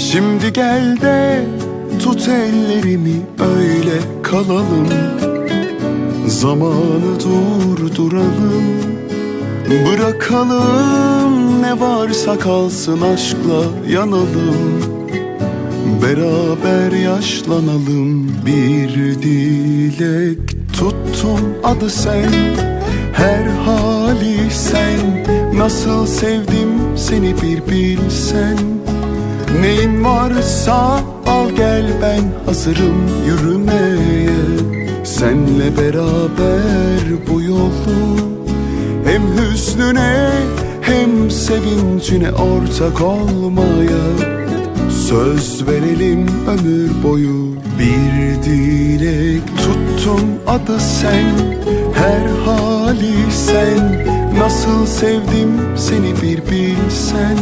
Şimdi gel de tut ellerimi öyle kalalım. Zamanı durduralım Bırakalım. Ne varsa kalsın aşkla yanalım. Beraber yaşlanalım bir dilek tuttum adı sen. Her hali sen Nasıl sevdim seni bir bilsen Neyin varsa al gel ben hazırım yürümeye. Senle beraber bu yolu Hem hüznüne hem sevincine ortak olmaya. Söz verelim ömür boyu bir dilek tuttun adı sen. Her hali sen Nasıl sevdim seni bir bilsen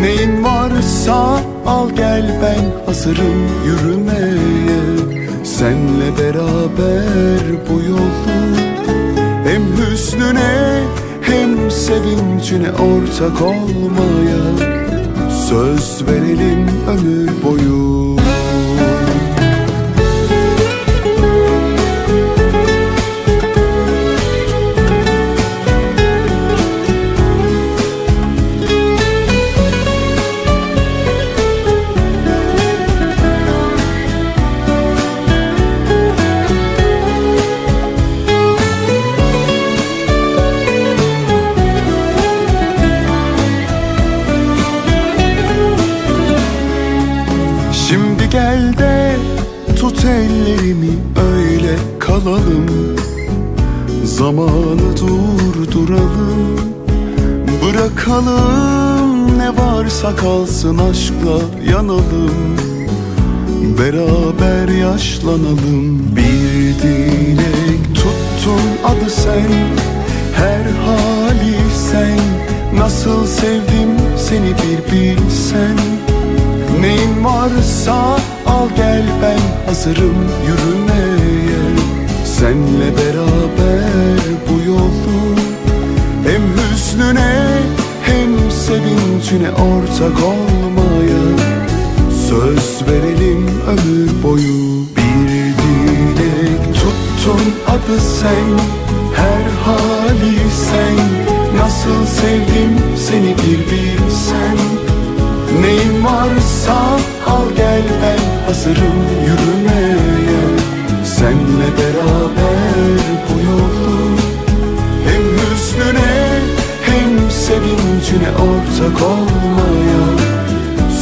Neyin varsa al gel ben hazırım yürümeye. Senle beraber bu yolu Hem hüznüne hem sevincine ortak olmaya. Söz verelim ömür boyu tut ellerimi öyle kalalım? Zamanı durduralım Bırakalım. Ne varsa kalsın aşkla yanalım Beraber yaşlanalım. Bir dilek tuttun adı sen Her hali sen. Nasıl sevdim seni bir bilsen. Neyin varsa al gel ben hazırım yürümeye. Senle beraber bu yolu Hem hüznüne hem sevincine ortak olmaya Söz verelim ömür boyu. Bir dilek tuttun adı sen Her hali sen. Nasıl sevdim seni bir bilsen. Neyin varsa al gel ben hazırım Senle beraber bu yolu Hem hüznüne hem sevincine ortak olmaya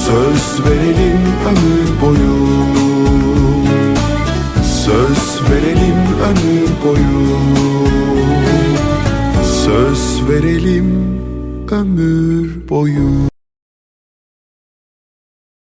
Söz verelim ömür boyu. Söz verelim ömür boyu. Söz verelim ömür boyu